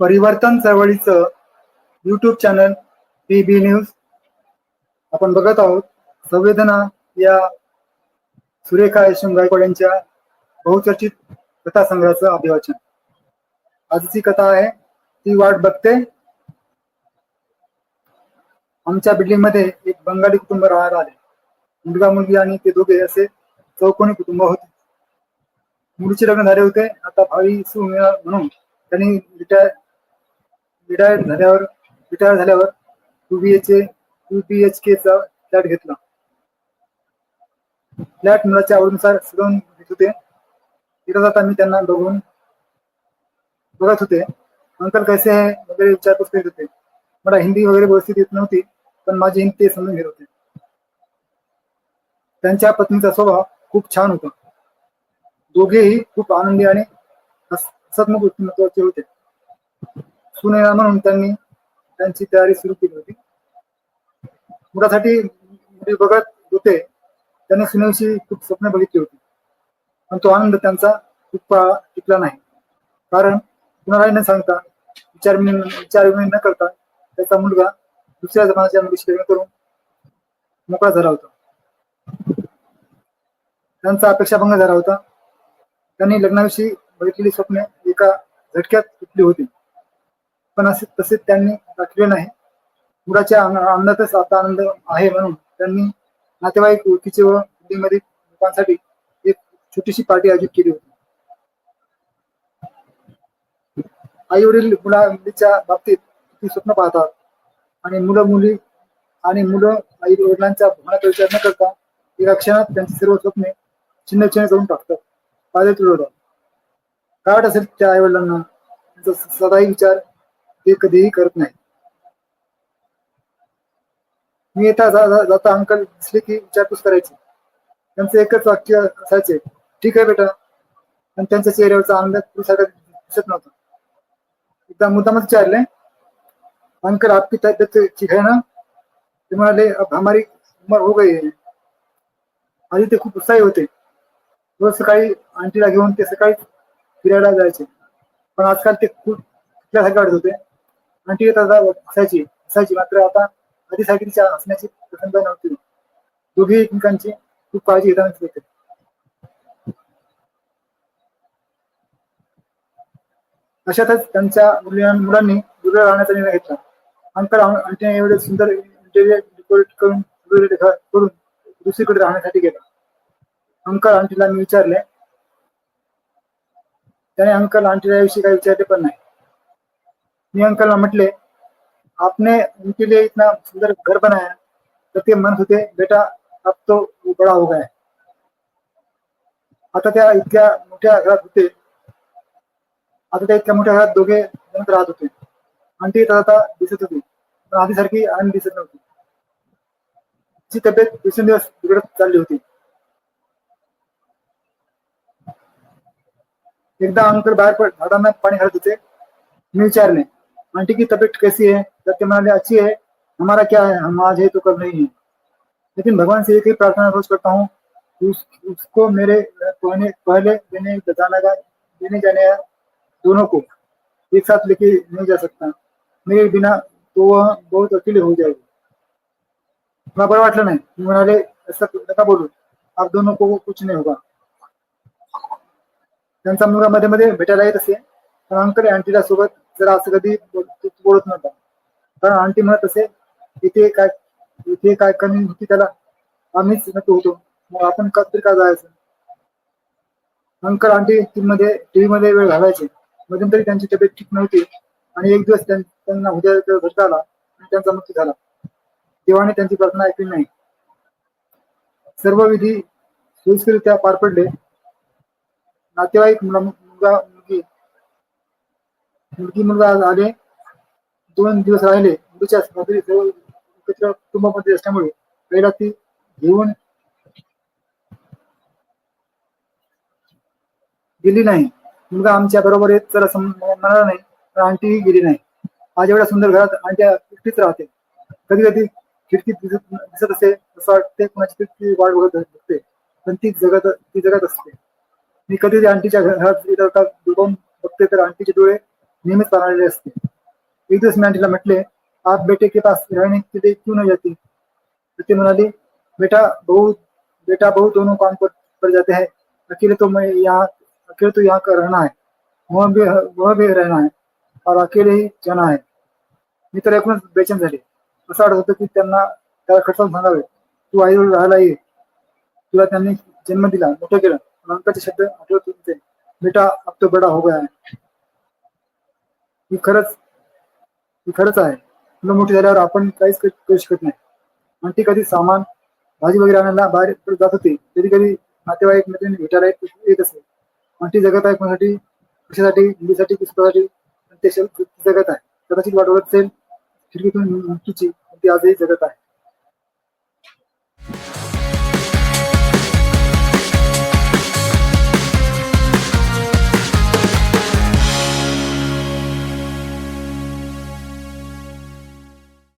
परिवर्तन चळवळीचं YouTube channel P B news आपण बघत आहोत संवेदना या सुरेखा यशवंत गायकवाड यांच्या बहुचर्चित कथासंग्रहाचं अभिवाचन. आजची कथा आहे ती वाट बघते. आमच्या बिल्डिंगमध्ये एक बंगाली कुटुंब राहायला आले. मुलगा मुलगी आणि ते दोघे असे चौकोनी कुटुंब होते. मुलीचे लग्न झाले होते. आता भावी सु म्हणून त्यांनी रिटायर रिटायर झाल्यावर रिटायर झाल्यावर two B H two B H K चा फ्लॅट घेतला. फ्लॅट मुलाच्या आवडीनुसार सजवून घेत होते. तिथं जाता मी त्यांना बघून बघत होते. अंकल कैसे आहे वगैरे विचारपूस करीत होते. मला हिंदी वगैरे व्यवस्थित येत नव्हती पण माझी हिंदी ते समजून घेत होते. त्यांच्या पत्नीचा स्वभाव खूप छान होता. दोघेही खूप आनंदी आणि हसतमुख व्यक्तिमत्वाचे होते. सुनेला म्हणून त्यांनी त्यांची तयारी सुरू केली होती. मुलासाठी मुली बघत होते त्यांनी सुनेविषयी खूप स्वप्न बघितली होती. पण तो आनंद त्यांचा खूप टिकला नाही. कारण कुणालाही न सांगता विचार विचार न करता त्याचा मुलगा दुसऱ्या जमानाच्या मुलीशी लग्न करून मोकळा झाला होता. त्यांचा अपेक्षाभंग झाला होता. त्यांनी लग्नाविषयी बघितलेली स्वप्ने एका झटक्यात तुटली होती. पण असे तसे त्यांनी दाखवले नाही. मुलाच्या आन- आनंदातच आता आनंद आहे म्हणून त्यांनी नातेवाईक ओळखीचे व मुलीमध्ये लोकांसाठी एक छोटीशी पार्टी आयोजित केली होती. आई वडील मुला मुलीच्या बाबतीत ती स्वप्न पाहतात आणि मुलं मुली आणि मुलं आई वडिलांच्या भावनाचा विचार न करता एका क्षणात त्यांची सर्व स्वप्ने छिन्न छिन्न करून टाकतात. फायदे तुडवतात. काय वाट असेल त्या आई वडिलांना त्यांचा सदाही विचार ते कधीही करत नाही. मी येता जाता. अंकल दिसले की विचारपूस करायची. त्यांचं एकच वाक्य असायचे. ठीक आहे बेटा. आणि त्यांच्या चेहऱ्यावरचा आनंद पुरुषाकडे दिसत नव्हता. एकदा मुद्दामच विचारले. अंकल आपकी तब्येत ठीक आहे ना? ते म्हणाले हमारी उमर हो गई है. आधी ते खूप उत्साही होते. रोज सकाळी आंटीला घेऊन ते सकाळी फिरायला जायचे. पण आजकाल ते खूप कुठल्यासारखे वाटत होते. आंटी असायची असायची मात्र आता आधीसाठी असण्याची हसण्याची प्रसंग नव्हती. दोघी एकमेकांची खूप काळजी घेताना दिसत होते. अशातच त्यांच्या मुलांनी दुर्गा राहण्याचा निर्णय घेतला. अंकल आंटीने एवढे सुंदर इंटेरियर डेकोरेट करून करून दुसरीकडे राहण्यासाठी गेला. अंकल आंटीला मी विचारले त्याने अंकल आंटीला याविषयी काही विचारले पण नाही. मी अंकलला म्हटले आपने उनके लिए इतना सुंदर घर बनाया तर ते म्हणत होते बेटा, अब तो बडा हो गया आता त्या इतक्या मोठ्या घरात होते? आता त्या इतक्या मोठ्या घरात दोघे राहत होते। आणि ती आता दिसत होती, पण आधीसारखी आनंद दिसत नव्हती। तिची तब्येत दिवसेंदिवस बिघडत चालली होती। एकदा अंकल बाहेर झाडांना पाणी घालत होते, मी विचारले आंटी की तबीयत कैसी है? ते म्हणाले अच्छी है? हमारा क्या है? हम आज है तो कल नहीं है। लेकिन भगवान से एक ही प्रार्थना रोज करता हूँ उस, उसको मेरे पहले देने जाने का देने जाने दोनों को एक साथ लेके नहीं जा सकता। मेरे बिना तो वह बहुत अकेले हो जाएगी। मला बरं वाटलं बोलू। आप दोनों को कुछ नहीं होगा। त्यांचा मुलगा मध्ये मध्ये भेटायला येत असे अंकल आंटीला सोबत जर असं कधी बोलत नव्हता. कारण आंटी म्हणत असे इथे काय इथे काय कमी होती त्याला? आम्हीच नको होतो. मग आपण का तरी का जायचं? अंकल आंटी टीव्ही मध्ये टीव्ही मध्ये वेळ घालायचे. मध्यंतरी त्यांची तब्येत ठीक नव्हती आणि एक दिवस त्यांना हृदयाचा धक्का आला आणि त्यांचा मृत्यू झाला. देवाने त्यांची प्रार्थना ऐकली नाही. सर्व विधी सोयीस्करित्या पार पडले. नातेवाईक मुलगा मुलगी मुलगा आले दोन दिवस राहिले. मुलीच्या सासरी जवळ एकत्र कुटुंबामध्ये असल्यामुळे पहिला ती घेऊन गेली नाही. मुलगा आमच्या बरोबर येत जरा म्हणाला नाही तर आंटीही गेली नाही. आज एवढ्या सुंदर घरात आंटी एकटीच राहते. कधी कधी खिडकीत दिसत दिसत असे असं वाटते कुणाची ती वाट बघत असते पण ती जगत ती जगत असते. मी कधी आंटीच्या घरात येत बघते तर आंटीचे डोळे नेहमीच पाळलेली असते. एक दिवस मी आंटीला म्हटले आप बेटे के पास रहने के लिए क्यों नहीं जाती? तर ती म्हणाली बेटा बहु बेटा बहु दोनों काम पर, पर जाते हैं. अकेले तो मैं यहाँ अकेले तो यहाँ का रहना है. वह भी वह भी रहना है और अकेले ही जाना है. मी तर एकूणच बेचैन झाले. असं वाटत होतं की त्यांना त्याला खटकावून सांगावे तू आईवर राहायला ये. तुला त्यांनी जन्म दिला मोठं केलं. पण अंकाचे शब्द आठवत होते. बेटा अब तो बडा हो गया है. ही खरंच ही खरंच आहे. मुलं मोठी झाल्यावर आपण काहीच करू शकत नाही. आणि ती कधी सामान भाजी वगैरे आणायला बाहेर जात होती. कधी कधी नातेवाईक मैत्रिणी भेटायला येत असेल असे. आणि ती जगत आहे कोणासाठी? कशासाठी? मुलीसाठी की ते जगत आहे. कदाचित वाट असेल खिडकीतून ती आजही जगत आहे.